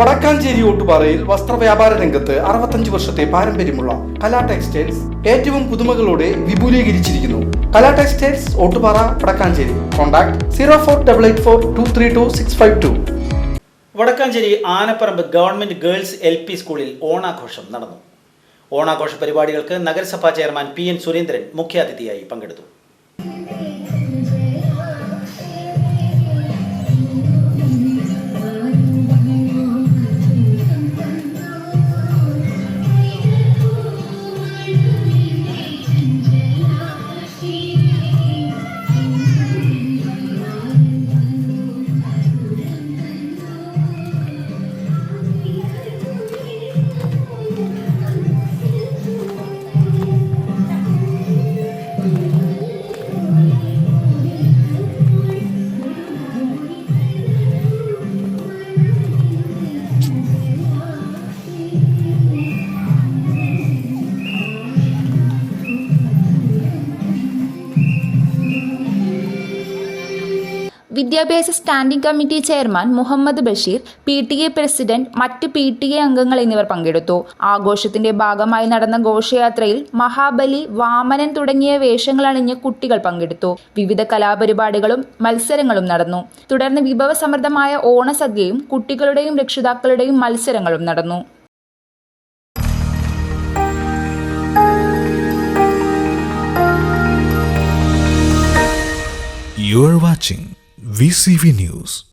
വടക്കാഞ്ചേരി ഓട്ടുപാറയിൽ വസ്ത്രവ്യാപാര രംഗത്ത് അറുപത്തഞ്ച് വർഷത്തെ പാരമ്പര്യമുള്ള കലാ ടെക്സ്റ്റൈൽസ് ഏറ്റവും പുതുമകളോടെ വിപുലീകരിച്ചിരിക്കുന്നു. Kala textiles Ottupara Vadakkancheri. Contact zero four double eight four two three two six five two. Vadakkancheri Anapparambu government girls L P സ്കൂളിൽ ഓണാഘോഷം നടന്നു. ഓണാഘോഷ പരിപാടികൾക്ക് നഗരസഭാ ചെയർമാൻ പി എൻ സുരേന്ദ്രൻ മുഖ്യാതിഥിയായി പങ്കെടുത്തു. വിദ്യാഭ്യാസ standing committee chairman Muhammad Basheer P T A president മറ്റ് പി ടി എ അംഗങ്ങൾ എന്നിവർ പങ്കെടുത്തു. ആഘോഷത്തിന്റെ ഭാഗമായി നടന്ന ഘോഷയാത്രയിൽ മഹാബലി വാമനൻ തുടങ്ങിയ വേഷങ്ങൾ അണിഞ്ഞ് കുട്ടികൾ പങ്കെടുത്തു. വിവിധ കലാപരിപാടികളും മത്സരങ്ങളും നടന്നു. തുടർന്ന് വിഭവസമൃദ്ധമായ ഓണസദ്യയും കുട്ടികളുടെയും രക്ഷിതാക്കളുടെയും മത്സരങ്ങളും നടന്നു. You're watching VCV News.